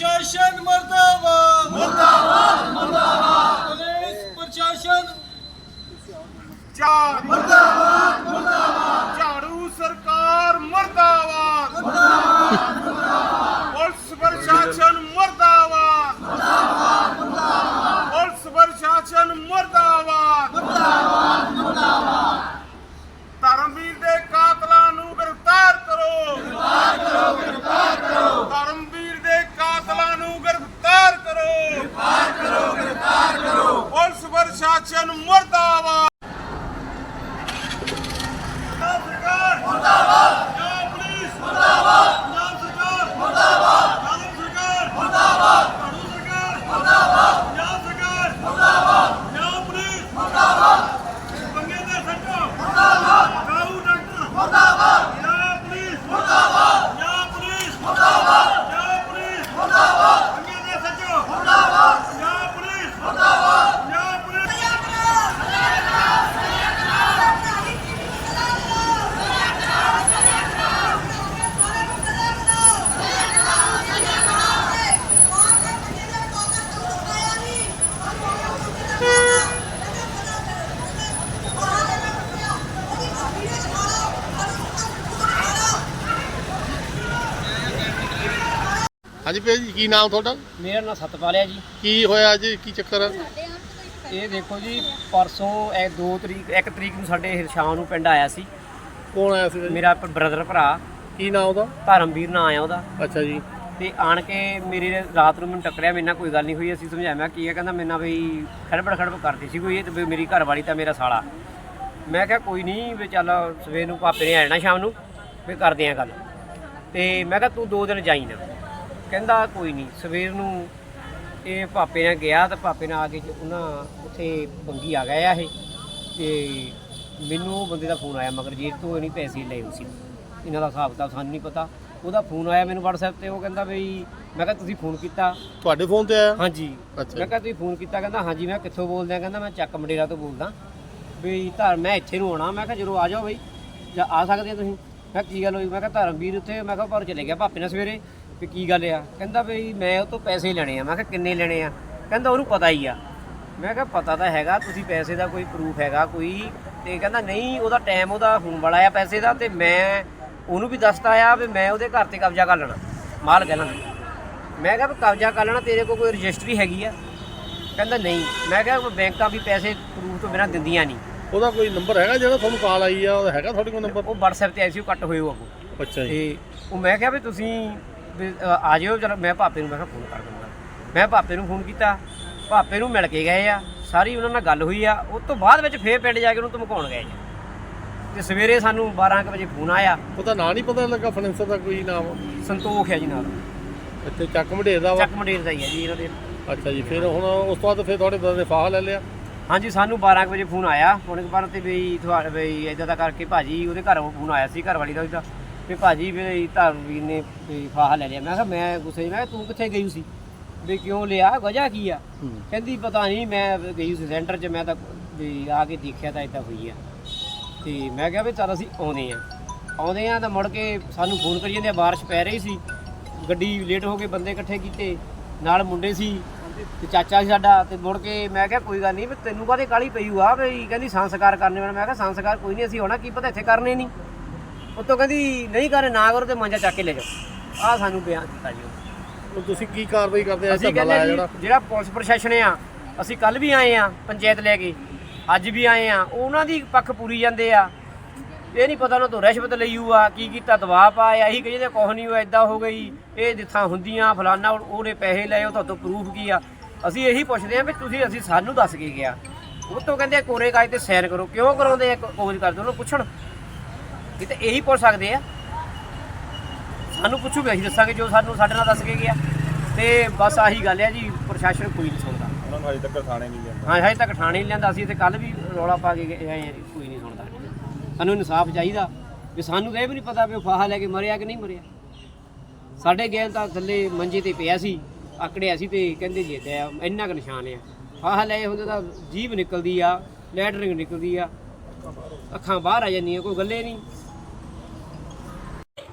ਪ੍ਰਸ਼ਾਸਨ ਮਰਦਾਬਾਦ। ਮਰਦਾਬਾਦ ਮਰਦਾਬਾਦ। ਪੁਲਿਸ ਪ੍ਰਸ਼ਾਸਨ। ਚਾਰ। ਮਰਦਾਬਾਦ ਪ੍ਰਸ਼ਾਸਨ ਮਰਦਾਬਾਦ। ਮੁਰਦਾਬਾਦ ਪੰਜਾਬ ਪੁਲਿਸ ਮੁਰਦਾਬਾਦ ਪੰਜਾਬ ਸਰਕਾਰ ਮੁਰਦਾਬਾਦ ਪੰਜਾਬ ਸਰਕਾਰ ਮੁਰਦਾਬਾਦ ਝਾੜੂ ਸਰਕਾਰ ਮੁਰਦਾਬਾਦ ਪੰਜਾਬ ਸਰਕਾਰ ਮੁਰਦਾਬਾਦ ਪੰਜਾਬ ਪੁਲਿਸ ਮੁਰਦਾਬਾਦ ਬੰਗੇ ਦੇ ਸੱਟੋ ਮੁਰਦਾਬਾਦ ਕਾਊ ਡਾਕਟਰ ਮੁਰਦਾਬਾਦ ਪੰਜਾਬ ਪੁਲਿਸ ਮੁਰਦਾਬਾਦ ਪੰਜਾਬ ਪੁਲਿਸ ਮੁਰਦਾਬਾਦ ਪੰਜਾਬ ਪੁਲਿਸ ਮੁਰਦਾਬਾਦ ਬੰਗੇ ਦੇ ਸੱਟੋ ਮੁਰਦਾਬਾਦ ਪੰਜਾਬ ਪੁਲਿਸ ਮੁਰਦਾਬਾਦ ਪੰਜਾਬ ਪੁਲਿਸ ਹਾਂਜੀ ਭਾਈ ਜੀ ਕੀ ਨਾਮ ਤੁਹਾਡਾ? ਮੇਰਾ ਨਾਮ ਸਤਪਾਲ ਹੈ ਜੀ। ਕੀ ਹੋਇਆ ਜੀ? ਕੀ ਚੱਕਰ ਹੈ ਇਹ ਦੇਖੋ ਜੀ ਪਰਸੋਂ ਇਹ 2 ਤਰੀਕ 1 ਤਰੀਕ ਨੂੰ ਸਾਡੇ ਸ਼ਾਮ ਨੂੰ ਪਿੰਡ ਆਇਆ ਸੀ। ਕੌਣ ਆਇਆ ਸੀ ਮੇਰਾ ਬ੍ਰਦਰ ਭਰਾ। ਕੀ ਨਾਮ ਉਹਦਾ? ਧਰਮਵੀਰ ਨਾਂ ਆਇਆ ਉਹਦਾ। ਅੱਛਾ ਜੀ। ਤੇ ਆਣ ਕੇ ਮੇਰੇ ਰਾਤ ਨੂੰ ਮੈਨੂੰ ਟੱਕਰਿਆ ਮੇਰੇ ਨਾਲ ਕੋਈ ਗੱਲ ਨਹੀਂ ਹੋਈ। ਅਸੀਂ ਸਮਝਾਇਆ ਮੈਂ ਕੀ ਹੈ? ਕਹਿੰਦਾ ਮੇਰੇ ਨਾਲ ਵੀ ਖੜਬੜ ਖੜਬੜ ਕਰਦੀ ਸੀ ਕੋਈ ਇਹ ਤੇ ਮੇਰੀ ਘਰ ਵਾਲੀ ਤਾਂ ਮੇਰਾ ਸਾਲਾ। ਮੈਂ ਕਿਹਾ ਕੋਈ ਨਹੀਂ ਵੀ ਚੱਲ ਸਵੇਰ ਨੂੰ ਭਾਪੇ ਨੇ ਆ ਜਾਣਾ ਸ਼ਾਮ ਨੂੰ ਵੀ ਕਰਦੇ ਆ ਗੱਲ। ਤੇ ਮੈਂ ਕਿਹਾ ਤੂੰ ਦੋ ਦਿਨ ਜਾਈ ਨਾ। ਕਹਿੰਦਾ ਕੋਈ ਨਹੀਂ ਸਵੇਰ ਨੂੰ ਇਹ ਭਾਪੇ ਨਾਲ ਗਿਆ ਤੇ ਭਾਪੇ ਨਾਲ ਆ ਕੇ ਉਹਨਾਂ ਉੱਥੇ ਬੰਗੀ ਆ ਗਏ ਆ ਇਹ ਤੇ ਮੈਨੂੰ ਉਹ ਬੰਦੇ ਦਾ ਫੋਨ ਆਇਆ ਮਗਰ ਜੇਬ ਤੋਂ ਇਹਨੀ ਪੈਸੇ ਲਏ ਸੀ ਇਹਨਾਂ ਦਾ ਹਿਸਾਬ ਤਾਂ ਸਾਨੂੰ ਨਹੀਂ ਪਤਾ। ਉਹਦਾ ਫੋਨ ਆਇਆ ਮੈਨੂੰ WhatsApp ਤੇ ਉਹ ਕਹਿੰਦਾ ਵੀ ਮੈਂ ਕਿਹਾ ਤੁਸੀਂ ਫੋਨ ਕੀਤਾ। ਤੁਹਾਡੇ ਫੋਨ ਤੇ ਆਇਆ? ਹਾਂਜੀ। ਅੱਛਾ। ਮੈਂ ਕਿਹਾ ਤੁਸੀਂ ਫੋਨ ਕੀਤਾ ਕਹਿੰਦਾ ਹਾਂਜੀ ਮੈਂ ਕਿੱਥੋਂ ਬੋਲਦਾ ਕਹਿੰਦਾ ਮੈਂ ਚੱਕ ਮੰਡੇਰਾ ਤੋਂ ਬੋਲਦਾ। ਵੀ ਧਰ ਮੈਂ ਇੱਥੇ ਨੂੰ ਆਉਣਾ ਮੈਂ ਕਿਹਾ ਜਦੋਂ ਆ ਜਾਓ ਬਈ। ਜਾਂ ਆ ਸਕਦੇ ਆ ਤੁਸੀਂ? ਮੈਂ ਕੀ ਗੱਲ ਹੋਈ? ਮੈਂ ਕਿਹਾ ਧਰਮਵੀਰ ਉੱਥੇ ਮੈਂ ਕਿਹਾ ਪਰ ਚਲੇ ਗਿਆ ਭਾਪੇ ਨਾਲ ਸਵੇਰੇ। ਵੀ ਕੀ ਗੱਲ ਆ? ਕਹਿੰਦਾ ਵੀ ਮੈਂ ਉਹ ਤੋਂ ਪੈਸੇ ਲੈਣੇ ਆ। ਮੈਂ ਕਿਹਾ ਕਿੰਨੇ ਲੈਣੇ ਆ? ਕਹਿੰਦਾ ਉਹਨੂੰ ਪਤਾ ਹੀ ਆ। ਮੈਂ ਕਿਹਾ ਪਤਾ ਤਾਂ ਹੈਗਾ ਤੁਸੀਂ ਪੈਸੇ ਦਾ ਕੋਈ ਪ੍ਰੂਫ ਹੈਗਾ ਕੋਈ। ਤੇ ਕਹਿੰਦਾ ਨਹੀਂ ਉਹਦਾ ਟਾਈਮ ਉਹਦਾ ਹੋਣ ਵਾਲਾ ਆ ਪੈਸੇ ਦਾ ਤੇ ਮੈਂ ਉਹਨੂੰ ਵੀ ਦੱਸਤਾ ਆ ਵੀ ਮੈਂ ਉਹਦੇ ਘਰ ਤੇ ਕਬਜ਼ਾ ਕਰ ਲੈਣਾ ਮਾਲ ਕਹਿਣਾ ਮੈਂ ਕਿਹਾ ਵੀ ਕਬਜ਼ਾ ਕਰ ਲੈਣਾ ਤੇਰੇ ਕੋਲ ਕੋਈ ਰਜਿਸਟਰੀ ਹੈਗੀ ਆ? ਕਹਿੰਦਾ ਨਹੀਂ। ਮੈਂ ਕਿਹਾ ਬੈਂਕਾਂ ਵੀ ਪੈਸੇ ਪ੍ਰੂਫ ਤੋਂ ਬਿਨਾਂ ਦਿੰਦੀਆਂ ਨਹੀਂ। ਉਹਦਾ ਕੋਈ ਨੰਬਰ ਹੈਗਾ ਜਿਹੜਾ ਤੁਹਾਨੂੰ ਕਾਲ ਆਈ ਆ? ਉਹਦਾ ਹੈਗਾ ਤੁਹਾਡੇ ਕੋਲ ਨੰਬਰ ਉਹ WhatsApp ਤੇ ਆਈ ਸੀ ਉਹ ਕੱਟ ਹੋਏ ਉਹ ਅੱਛਾ ਜੀ। ਤੇ ਉਹ ਮੈਂ ਕਿਹਾ ਵੀ ਤੁਸੀਂ ਵੀ, ਅ, ਆ ਜਿਓ ਚਲੋ ਮੈਂ ਭਾਪੇ ਨੂੰ ਮੈਂ ਕਿਹਾ ਫੋਨ ਕਰ ਦੂੰਗਾ ਮੈਂ ਭਾਪੇ ਨੂੰ ਫੋਨ ਕੀਤਾ। ਭਾਪੇ ਨੂੰ ਮਿਲ ਕੇ ਗਏ ਆ। ਸਾਰੀ ਉਹਨਾਂ ਨਾਲ ਗੱਲ ਹੋਈ ਆ। ਉਸ ਤੋਂ ਬਾਅਦ ਵਿੱਚ ਫੇਰ ਪਿੰਡ ਜਾ ਕੇ ਉਹਨੂੰ ਧਮਕਾਉਣ ਗਏ ਜੀ। ਤੇ ਸਵੇਰੇ ਸਾਨੂੰ 12 ਕੁ ਵਜੇ ਫੋਨ ਆਇਆ। ਉਹਦਾ ਨਾਂ ਨਹੀਂ ਪਤਾ ਲੱਗਾ ਫਾਈਨੈਂਸਰ ਦਾ ਕੋਈ ਨਾਮ? ਸੰਤੋਖ ਹੈ ਜੀ ਨਾਲ। ਇੱਥੇ ਚੱਕ ਮਢੇਰ ਦਾ ਵਾ? ਚੱਕ ਮੰਡੇਰ ਦਾ ਹੀ ਹੈ ਜੀ ਇਹਨਾਂ ਦੇ। ਅੱਛਾ ਜੀ ਫਿਰ ਹੁਣ ਉਸ ਤੋਂ ਬਾਅਦ ਫਿਰ ਤੁਹਾਡੇ ਦਾਦੇ ਨੇ ਫਾਹਾ ਲੈ ਲਿਆ? ਹਾਂਜੀ ਸਾਨੂੰ 12 ਕੁ ਵਜੇ ਫੋਨ ਆਇਆ। ਕੁ ਬਾਰਾਂ ਤੇ ਵੀ ਤੁਹਾਡੇ ਵੀ ਇਦਾਂ ਦਾ ਕਰਕੇ ਭਾਜੀ ਉਹਦੇ ਘਰੋਂ ਫੋਨ ਆਇਆ ਸੀ ਘਰ ਵਾਲੀ ਦਾ ਉਹਦਾ ਵੀ ਭਾਜੀ ਵੀ ਧਰਮਵੀਰ ਨੇ ਵੀ ਫਾਹਾ ਲੈ ਲਿਆ। ਮੈਂ ਕਿਹਾ ਮੈਂ ਗੁੱਸੇ 'ਚ ਮੈਂ ਕਿਹਾ ਤੂੰ ਕਿੱਥੇ ਗਈ ਸੀ? ਵੀ ਕਿਉਂ ਲਿਆ? ਵਜ੍ਹਾ ਕੀ ਆ? ਕਹਿੰਦੀ ਪਤਾ ਨਹੀਂ ਮੈਂ ਗਈ ਸੀ ਸੈਂਟਰ 'ਚ ਮੈਂ ਤਾਂ ਵੀ ਆ ਕੇ ਦੇਖਿਆ ਤਾਂ ਇਦਾਂ ਹੋਈ ਆ। ਤੇ ਮੈਂ ਕਿਹਾ ਵੀ ਚੱਲ ਅਸੀਂ ਆਉਂਦੇ ਆ। ਆਉਂਦੇ ਆ ਤਾਂ ਮੁੜ ਕੇ ਸਾਨੂੰ ਫੋਨ ਕਰੀ ਜਾਂਦੇ ਆ ਬਾਰਿਸ਼ ਪੈ ਰਹੀ ਸੀ। ਗੱਡੀ ਲੇਟ ਹੋ ਕੇ ਬੰਦੇ ਇਕੱਠੇ ਕੀਤੇ। ਨਾਲ ਮੁੰਡੇ ਸੀ ਤੇ ਚਾਚਾ ਸੀ ਸਾਡਾ। ਤੇ ਮੁੜ ਕੇ ਮੈਂ ਕਿਹਾ ਕੋਈ ਗੱਲ ਨਹੀਂ ਵੀ ਤੈਨੂੰ ਕਾਹਦੇ ਕਾਲੀ ਪਈ ਆ ਵੀ ਕਹਿੰਦੀ ਸੰਸਕਾਰ ਕਰਨੇ ਵਾਲਾ। ਮੈਂ ਕਿਹਾ ਸੰਸਕਾਰ ਕੋਈ ਨਹੀਂ ਅਸੀਂ ਹੋਣਾ ਕੀ ਪਤਾ ਇੱਥੇ ਕਰਨੇ ਨਹੀਂ ਉਤੋਂ ਕਹਿੰਦੀ ਨਹੀਂ ਕਰਨੇ ਨਾ ਕਰੋ ਤੇ ਮੰਜਾ ਚੱਕ ਕੇ ਲੈ ਜਾਓ। ਆ ਸਾਨੂੰ ਬਿਆਨ ਦਿੱਤਾ ਜੀ ਉਹਨੇ। ਹੁਣ ਤੁਸੀਂ ਕੀ ਕਾਰਵਾਈ ਕਰਦੇ ਆ? ਅਸੀਂ ਧੱਗਾ ਕਹਿੰਦੇ ਲਾਇਆ ਜੀ ਜਿਹੜਾ ਜਿਹੜਾ ਪੁਲਿਸ ਪ੍ਰਸ਼ਾਸਨ ਆ ਅਸੀਂ ਕੱਲ ਵੀ ਆਏ ਆ ਪੰਚਾਇਤ ਲੈ ਕੇ ਅੱਜ ਵੀ ਆਏ ਆ। ਉਹਨਾਂ ਦੀ ਪੱਖ ਪੂਰੀ ਜਾਂਦੇ ਆ। ਇਹ ਨਹੀਂ ਪਤਾ ਉਹਨਾਂ ਤੋਂ ਰਿਸ਼ਵਤ ਲਈ ਹੋਊ ਆ ਕੀ ਕੀਤਾ ਦਬਾਅ ਪਾਇਆ ਇਹੀ ਕਹਿੰਦੇ ਕੁਛ ਨਹੀਂ ਹੋਇਆ ਇਦਾਂ ਹੋ ਗਈ। ਇਹ ਜਿੱਥਾਂ ਹੁੰਦੀਆਂ ਫਲਾਨਾ ਉਹਨੇ ਪੈਸੇ ਲਏ ਉਹ ਤੁਹਾਡੇ ਤੋਂ ਪ੍ਰੂਫ ਕੀ ਆ? ਅਸੀਂ ਇਹੀ ਪੁੱਛਦੇ ਆ ਵੀ ਤੁਸੀਂ ਅਸੀਂ ਸਾਨੂੰ ਦੱਸ ਕੇ ਗਿਆ ਉਹ ਤੋਂ ਕਹਿੰਦੇ ਕੋਰੇ ਕਾਗਜ਼ ਤੇ ਸਾਈਨ ਕਰੋ। ਕਿਉਂ ਕਰਾਉਂਦੇ ਆ? ਕੋਜ ਕਰਦੇ ਉਹਨੂੰ ਪੁੱਛਣ। ਇਹ ਤਾਂ ਇਹੀ ਪੁੱਛ ਸਕਦੇ ਆ। ਸਾਨੂੰ ਪੁੱਛੂਗੇ ਅਸੀਂ ਦੱਸਾਂਗੇ ਜੋ ਸਾਨੂੰ ਸਾਡੇ ਨਾਲ ਦੱਸ ਕੇ ਗਿਆ। ਤੇ ਬਸ ਆਹੀ ਗੱਲ ਹੈ ਜੀ ਪ੍ਰਸ਼ਾਸਨ ਕੋਈ ਨਹੀਂ ਸੁਣਦਾ। ਹਜੇ ਤੱਕ ਥਾਣੇ ਨਹੀਂ ਜਾਂਦਾ ਹਾਂ ਹਜੇ ਤੱਕ ਥਾਣੇ ਨਹੀਂ ਲਿਆਂਦਾ ਸੀ ਤੇ ਕੱਲ ਵੀ ਰੌਲਾ ਪਾ ਕੇ ਗਏ ਐਂ ਕੋਈ ਨਹੀਂ ਸੁਣਦਾ। ਸਾਨੂੰ ਇਨਸਾਫ ਚਾਹੀਦਾ। ਵੀ ਸਾਨੂੰ ਤਾਂ ਇਹ ਵੀ ਨਹੀਂ ਪਤਾ ਵੀ ਉਹ ਫਾਹਾ ਲੈ ਕੇ ਮਰਿਆ ਕਿ ਨਹੀਂ ਮਰਿਆ। ਸਾਡੇ ਗਏ ਤਾਂ ਥੱਲੇ ਮੰਜੇ ਤੇ ਪਿਆ ਸੀ ਆਕੜਿਆ ਸੀ ਤੇ ਕਹਿੰਦੇ ਜੀ ਤੇ ਇੰਨਾ ਕੁ ਨਿਸ਼ਾਨ ਆ। ਫਾਹਾ ਲਏ ਹੁੰਦੇ ਤਾਂ ਜੀਭ ਨਿਕਲਦੀ ਆ ਲੈਟਰਿੰਗ ਨਿਕਲਦੀ ਆ। ਅੱਖਾਂ ਬਾਹਰ ਆ ਜਾਂਦੀਆਂ ਕੋਈ ਗੱਲੇ ਨਹੀਂ।